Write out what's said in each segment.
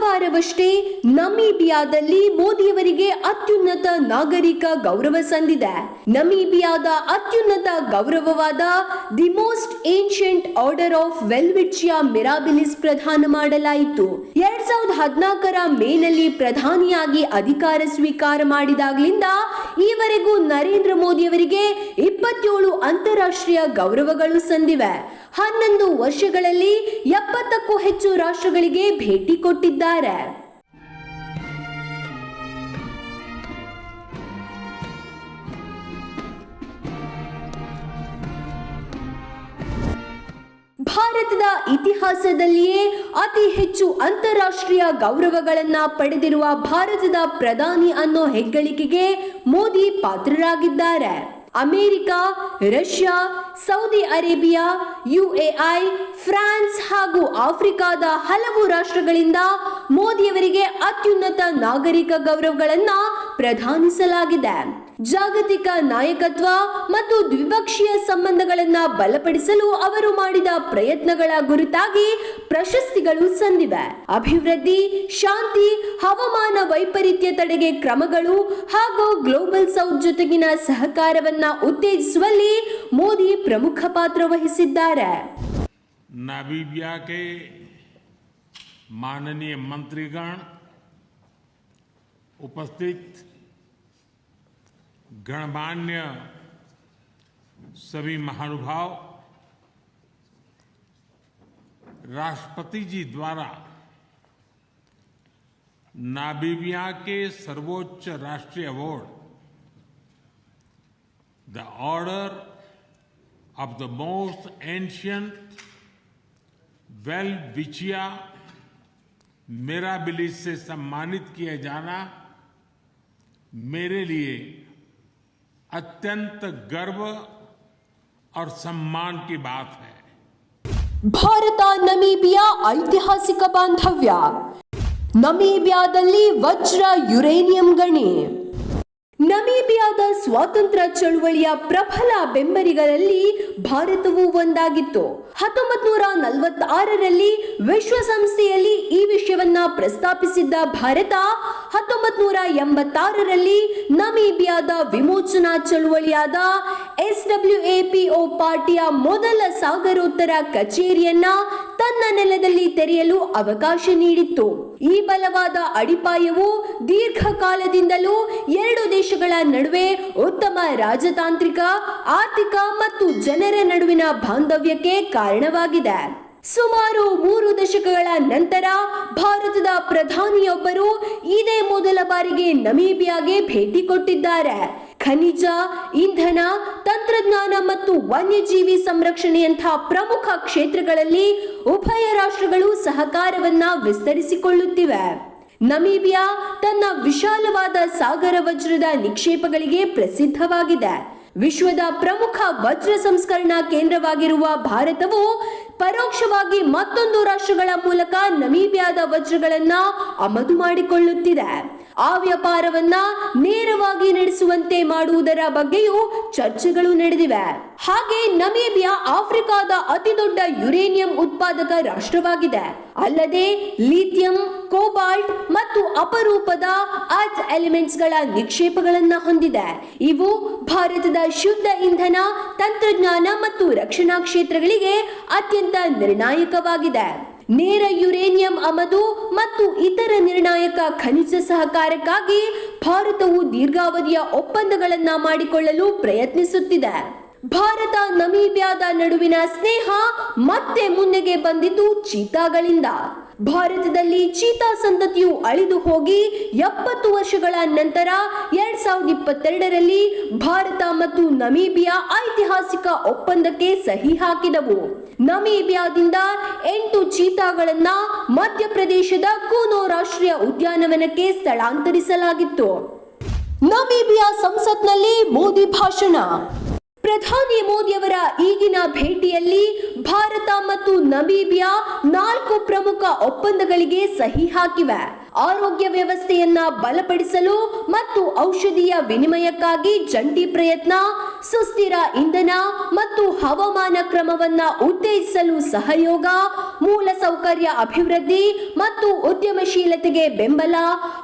ಬುಧವಾರವಷ್ಟೇ ನಮೀಬಿಯಾದಲ್ಲಿ ಮೋದಿಯವರಿಗೆ ಅತ್ಯುನ್ನತ ನಾಗರಿಕ ಗೌರವ ಸಂದಿದೆ. ನಮೀಬಿಯಾದ ಅತ್ಯುನ್ನತ ಗೌರವವಾದ the most ancient order of Welwitschia Mirabilis ಪ್ರದಾನ ಮಾಡಲಾಯಿತು. ಎರಡ್ ಸಾವಿರದ ಹದಿನಾಲ್ಕರ ಮೇನಲ್ಲಿ ಪ್ರಧಾನಿಯಾಗಿ ಅಧಿಕಾರ ಸ್ವೀಕಾರ ಮಾಡಿದಾಗ್ಲಿಂದ ಈವರೆಗೂ ನರೇಂದ್ರ ಮೋದಿಯವರಿಗೆ ಇಪ್ಪತ್ತೇಳು ಅಂತಾರಾಷ್ಟ್ರೀಯ ಗೌರವಗಳು ಸಂದಿವೆ. ಹನ್ನೊಂದು ವರ್ಷಗಳಲ್ಲಿ ಎಪ್ಪತ್ತಕ್ಕೂ ಹೆಚ್ಚು ರಾಷ್ಟ್ರಗಳಿಗೆ ಭೇಟಿ ಕೊಟ್ಟಿದ್ದಾರೆ. ಭಾರತದ ಇತಿಹಾಸದಲ್ಲಿಯೇ ಅತಿ ಹೆಚ್ಚು ಅಂತಾರಾಷ್ಟ್ರೀಯ ಗೌರವಗಳನ್ನ ಪಡೆದಿರುವ ಭಾರತದ ಪ್ರಧಾನಿ ಅನ್ನೋ ಹೆಗ್ಗಳಿಕೆಗೆ ಮೋದಿ ಪಾತ್ರರಾಗಿದ್ದಾರೆ. America, Russia, Saudi Arabia UAE France ಹಾಗೂ ಆಫ್ರಿಕಾದ ಹಲವು ರಾಷ್ಟ್ರಗಳಿಂದ ಮೋದಿಯವರಿಗೆ ಅತ್ಯುನ್ನತ ನಾಗರಿಕ ಗೌರವಗಳನ್ನು ಪ್ರದಾನಿಸಲಾಗಿದೆ ಜಾಗತಿಕ ನಾಯಕತ್ವ ಮತ್ತು ದ್ವಿಪಕ್ಷೀಯ ಸಂಬಂಧಗಳನ್ನ ಬಲಪಡಿಸಲು ಅವರು ಮಾಡಿದ ಪ್ರಯತ್ನಗಳ ಗುರುತಾಗಿ ಪ್ರಶಸ್ತಿಗಳು ಸಂದಿವೆ ಅಭಿವೃದ್ಧಿ ಶಾಂತಿ ಹವಾಮಾನ ವೈಪರೀತ್ಯ ತಡೆಗೆ ಕ್ರಮಗಳು ಹಾಗೂ ಗ್ಲೋಬಲ್ ಸೌತ್ ಜೊತೆಗಿನ ಸಹಕಾರವನ್ನ ಉತ್ತೇಜಿಸುವಲ್ಲಿ ಮೋದಿ ಪ್ರಮುಖ ಪಾತ್ರ ವಹಿಸಿದ್ದಾರೆ नामीबिया के माननीय मंत्रीगण उपस्थित गणमान्य सभी महानुभाव, राष्ट्रपति जी द्वारा नामीबिया के सर्वोच्च राष्ट्रीय award the order of the most ancient Welwitschia Mirabilis से सम्मानित किया जाना मेरे लिए अत्यंत गर्व और सम्मान की बात है ಭಾರತ ನಮೀಬಿಯಾ ಐತಿಹಾಸಿಕ ಬಾಂಧವ್ಯ ನಮೀಬಿಯಾದಲ್ಲಿ ವಜ್ರ ಯುರೇನಿಯಂ ಗಣಿ ನಮೀಬಿಯಾದ ಸ್ವಾತಂತ್ರ್ಯ ಚಳುವಳಿಯ ಪ್ರಬಲ ಬೆಂಬಲಿಗರಲ್ಲಿ ಭಾರತವು ಒಂದಾಗಿತ್ತು. ಹತ್ತೊಂಬತ್ ನೂರ ನಲವತ್ತಾರರಲ್ಲಿ ವಿಶ್ವಸಂಸ್ಥೆಯಲ್ಲಿ ಈ ವಿಷಯವನ್ನ ಪ್ರಸ್ತಾಪಿಸಿದ್ದ ಭಾರತ ಹತ್ತೊಂಬತ್ ನೂರ ಎಂಬತ್ತಾರರಲ್ಲಿ ನಮೀಬಿಯಾದ ವಿಮೋಚನಾ ಚಳುವಳಿಯಾದ ಎಸ್ ಡಬ್ಲ್ಯೂ ಪಾರ್ಟಿಯ ಮೊದಲ ಸಾಗರೋತ್ತರ ಕಚೇರಿಯನ್ನ ತನ್ನ ನೆಲದಲ್ಲಿ ತೆರೆಯಲು ಅವಕಾಶ ನೀಡಿತ್ತು. ಈ ಬಲವಾದ ಅಡಿಪಾಯವು ದೀರ್ಘಕಾಲದಿಂದಲೂ ಎರಡು ದೇಶಗಳ ನಡುವೆ ಉತ್ತಮ ರಾಜತಾಂತ್ರಿಕ, ಆರ್ಥಿಕ ಮತ್ತು ಜನರ ನಡುವಿನ ಬಾಂಧವ್ಯಕ್ಕೆ ಕಾರಣವಾಗಿದೆ. ಸುಮಾರು ಮೂರು ದಶಕಗಳ ನಂತರ ಭಾರತದ ಪ್ರಧಾನಿಯೊಬ್ಬರು ಇದೇ ಮೊದಲ ಬಾರಿಗೆ ನಮೀಬಿಯಾಗೆ ಭೇಟಿ ಕೊಟ್ಟಿದ್ದಾರೆ. ಖನಿಜ, ಇಂಧನ, ತಂತ್ರಜ್ಞಾನ ಮತ್ತು ವನ್ಯಜೀವಿ ಸಂರಕ್ಷಣೆಯಂತಹ ಪ್ರಮುಖ ಕ್ಷೇತ್ರಗಳಲ್ಲಿ ಉಭಯ ರಾಷ್ಟ್ರಗಳು ಸಹಕಾರವನ್ನ ವಿಸ್ತರಿಸಿಕೊಳ್ಳುತ್ತಿವೆ. ನಮೀಬಿಯಾ ತನ್ನ ವಿಶಾಲವಾದ ಸಾಗರ ವಜ್ರದ ನಿಕ್ಷೇಪಗಳಿಗೆ ಪ್ರಸಿದ್ಧವಾಗಿದೆ. ವಿಶ್ವದ ಪ್ರಮುಖ ವಜ್ರ ಸಂಸ್ಕರಣಾ ಕೇಂದ್ರವಾಗಿರುವ ಭಾರತವು ಪರೋಕ್ಷವಾಗಿ ಮತ್ತೊಂದು ರಾಷ್ಟ್ರಗಳ ಮೂಲಕ ನಮೀಬಿಯಾದ ವಜ್ರಗಳನ್ನು ಆಮದು ಮಾಡಿಕೊಳ್ಳುತ್ತಿದೆ. ಆ ವ್ಯಾಪಾರವನ್ನ ನೇರವಾಗಿ ನಡೆಸುವಂತೆ ಮಾಡುವುದರ ಬಗ್ಗೆಯೂ ಚರ್ಚೆಗಳು ನಡೆದಿವೆ. ಹಾಗೆ ನಮೀಬಿಯಾ ಆಫ್ರಿಕಾದ ಅತಿದೊಡ್ಡ ಯುರೇನಿಯಂ ಉತ್ಪಾದಕ ರಾಷ್ಟ್ರವಾಗಿದೆ. ಅಲ್ಲದೆ ಲಿಥಿಯಂ, ಕೋಬಾಲ್ಟ್ ಮತ್ತು ಅಪರೂಪದ ಅರ್ತ್ ಎಲಿಮೆಂಟ್ಸ್ಗಳ ನಿಕ್ಷೇಪಗಳನ್ನ ಹೊಂದಿದೆ. ಇವು ಭಾರತದ ಶುದ್ಧ ಇಂಧನ, ತಂತ್ರಜ್ಞಾನ ಮತ್ತು ರಕ್ಷಣಾ ಕ್ಷೇತ್ರಗಳಿಗೆ ಅತ್ಯಂತ ನಿರ್ಣಾಯಕವಾಗಿದೆ. ನೇರ ಯುರೇನಿಯಂ ಆಮದು ಮತ್ತು ಇತರ ನಿರ್ಣಾಯಕ ಖನಿಜ ಸಹಕಾರಕ್ಕಾಗಿ ಭಾರತವು ದೀರ್ಘಾವಧಿಯ ಒಪ್ಪಂದಗಳನ್ನು ಮಾಡಿಕೊಳ್ಳಲು ಪ್ರಯತ್ನಿಸುತ್ತಿದೆ. ಭಾರತ ನಮೀಬಿಯಾದ ನಡುವಿನ ಸ್ನೇಹ ಮತ್ತೆ ಮುನ್ನೆಗೆ ಬಂದಿದ್ದು ಚೀತಾಗಳಿಂದ. ಭಾರತದಲ್ಲಿ ಚೀತಾ ಸಂತತಿಯು ಅಳಿದು ಹೋಗಿ ಎಪ್ಪತ್ತು ವರ್ಷಗಳ ನಂತರ ಎರಡ್ ಸಾವಿರದ ಇಪ್ಪತ್ತೆರಡರಲ್ಲಿ ಭಾರತ ಮತ್ತು ನಮೀಬಿಯಾ ಐತಿಹಾಸಿಕ ಒಪ್ಪಂದಕ್ಕೆ ಸಹಿ ಹಾಕಿದವು. ನಮೀಬಿಯಾದಿಂದ ಎಂಟು ಚೀತಾಗಳನ್ನ ಮಧ್ಯಪ್ರದೇಶದ ಕೂನೋ ರಾಷ್ಟ್ರೀಯ ಉದ್ಯಾನವನಕ್ಕೆ ಸ್ಥಳಾಂತರಿಸಲಾಗಿತ್ತು. ನಮೀಬಿಯಾ ಸಂಸತ್ನಲ್ಲಿ ಮೋದಿ ಭಾಷಣ. ಪ್ರಧಾನಿ ಮೋದಿಯವರ ಈಗಿನ ಭೇಟಿಯಲ್ಲಿ ಭಾರತ ಮತ್ತು ನಮೀಬಿಯಾ ನಾಲ್ಕು ಪ್ರಮುಖ ಒಪ್ಪಂದಗಳಿಗೆ ಸಹಿ ಹಾಕಿವೆ. ಆರೋಗ್ಯ ವ್ಯವಸ್ಥೆಯನ್ನ ಬಲಪಡಿಸಲು ಮತ್ತು ಔಷಧಿಯ ವಿನಿಮಯಕ್ಕಾಗಿ ಜಂಟಿ ಪ್ರಯತ್ನ ಸುಸ್ಥಿರ ಇಂಧನ ಮತ್ತು ಹವಾಮಾನ ಕ್ರಮವನ್ನ ಉತ್ತೇಜಿಸಲು ಸಹಯೋಗ ಮೂಲಸೌಕರ್ಯ ಅಭಿವೃದ್ಧಿ ಮತ್ತು ಉದ್ಯಮಶೀಲತೆಗೆ ಬೆಂಬಲ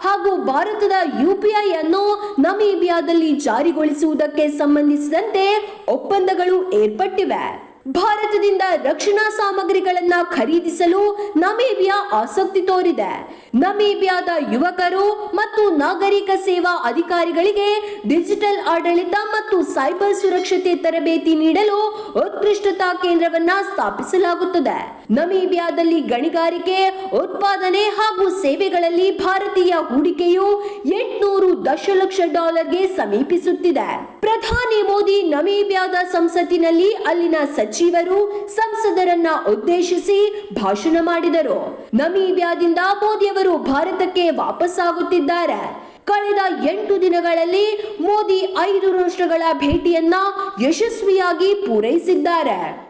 ಹಾಗೂ ಭಾರತದ ಯುಪಿಐ ಅನ್ನು ನಮೀಬಿಯಾದಲ್ಲಿ ಜಾರಿಗೊಳಿಸುವುದಕ್ಕೆ ಸಂಬಂಧಿಸಿದಂತೆ ಒಪ್ಪಂದಗಳು ಏರ್ಪಟ್ಟಿವೆ. ಭಾರತದಿಂದ ರಕ್ಷಣಾ ಸಾಮಗ್ರಿಗಳನ್ನ ಖರೀದಿಸಲು ನಮೀಬಿಯಾ ಆಸಕ್ತಿ ತೋರಿದೆ. ನಮೀಬಿಯಾದ ಯುವಕರು ಮತ್ತು ನಾಗರಿಕ ಸೇವಾ ಅಧಿಕಾರಿಗಳಿಗೆ ಡಿಜಿಟಲ್ ಆಡಳಿತ ಮತ್ತು ಸೈಬರ್ ಸುರಕ್ಷತೆ ತರಬೇತಿ ನೀಡಲು ಉತ್ಕೃಷ್ಟತಾ ಕೇಂದ್ರವನ್ನ ಸ್ಥಾಪಿಸಲಾಗುತ್ತದೆ. ನಮೀಬಿಯಾದಲ್ಲಿ ಗಣಿಗಾರಿಕೆ, ಉತ್ಪಾದನೆ ಹಾಗೂ ಸೇವೆಗಳಲ್ಲಿ ಭಾರತೀಯ ಹೂಡಿಕೆಯು ಎಂಟುನೂರು ದಶಲಕ್ಷ ಡಾಲರ್ಗೆ ಸಮೀಪಿಸುತ್ತಿದೆ. ಪ್ರಧಾನಿ ಮೋದಿ ನಮೀಬಿಯಾದ ಸಂಸತ್ತಿನಲ್ಲಿ ಅಲ್ಲಿನ ಸಚಿವರು ಸಂಸದರನ್ನ ಉದ್ದೇಶಿಸಿ ಭಾಷಣ ಮಾಡಿದರು. ನಮೀಬಿಯಾದಿಂದ ಮೋದಿಯವರು ಭಾರತಕ್ಕೆ ವಾಪಸ್ಸಾಗುತ್ತಿದ್ದಾರೆ. ಕಳೆದ ಎಂಟು ದಿನಗಳಲ್ಲಿ ಮೋದಿ ಐದು ರಾಷ್ಟ್ರಗಳ ಭೇಟಿಯನ್ನ ಯಶಸ್ವಿಯಾಗಿ ಪೂರೈಸಿದ್ದಾರೆ.